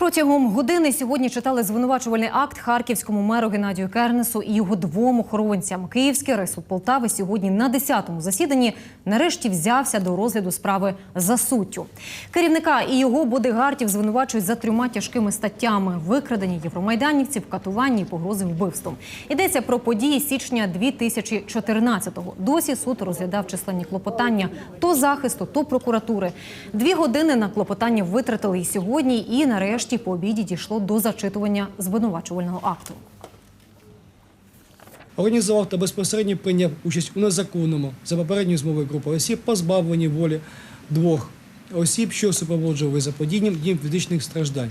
Протягом години сьогодні читали звинувачувальний акт харківському меру Геннадію Кернесу і його двом охоронцям. Київський райсуд Полтави сьогодні на 10-му засіданні нарешті взявся до розгляду справи за суттю. Керівника і його бодигартів звинувачують за трьома тяжкими статтями: викрадення євромайданівців, катування і погрози вбивством. Йдеться про події січня 2014-го. Досі суд розглядав численні клопотання то захисту, то прокуратури. Дві години на клопотання витратили і сьогодні, і нарешті по обіді дійшло до зачитування звинувачувального акту. Організував та безпосередньо прийняв участь у незаконному за попередньою змовою групи осіб позбавлені волі двох осіб, що супроводжували заподінням їм фізичних страждань.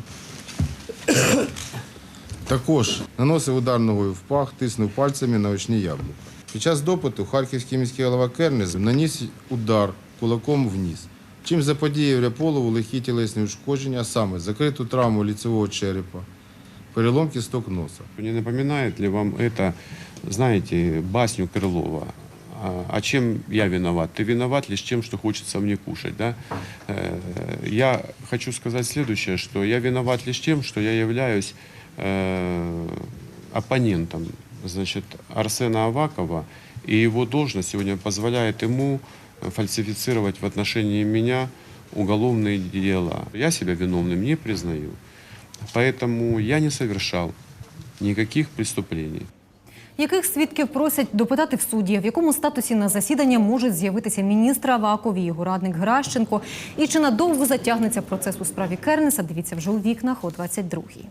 Також наносив удар ногою в пах, тиснув пальцями на очні яблука. Під час допиту харківський міський голова Кернес наніс удар кулаком вниз, чим заподіяв Ряполову легкі тілесні ушкодження, а саме закриту травму ліцевого черепа, перелом кісток носа. Не напоминает ли вам это, знаете, басню Крылова? А, а чем я виноват? Ты виноват лишь тем, что хочется мне кушать, да? Э, Я хочу сказать следующее, что я виноват лишь тем, что я являюсь э, оппонентом, значит, Арсена Авакова, и его должность сегодня позволяет ему фальсифицировать в отношении меня уголовные дела. Я себя виновным не признаю. Поэтому я не совершал никаких преступлений. Яких свідків просять допитати в суді, в якому статусі на засідання можуть з'явитися міністр Аваков і його радник Гращенко, і чи надовго затягнеться процес у справі Кернеса? Дивіться вже у вікнах о 22-й.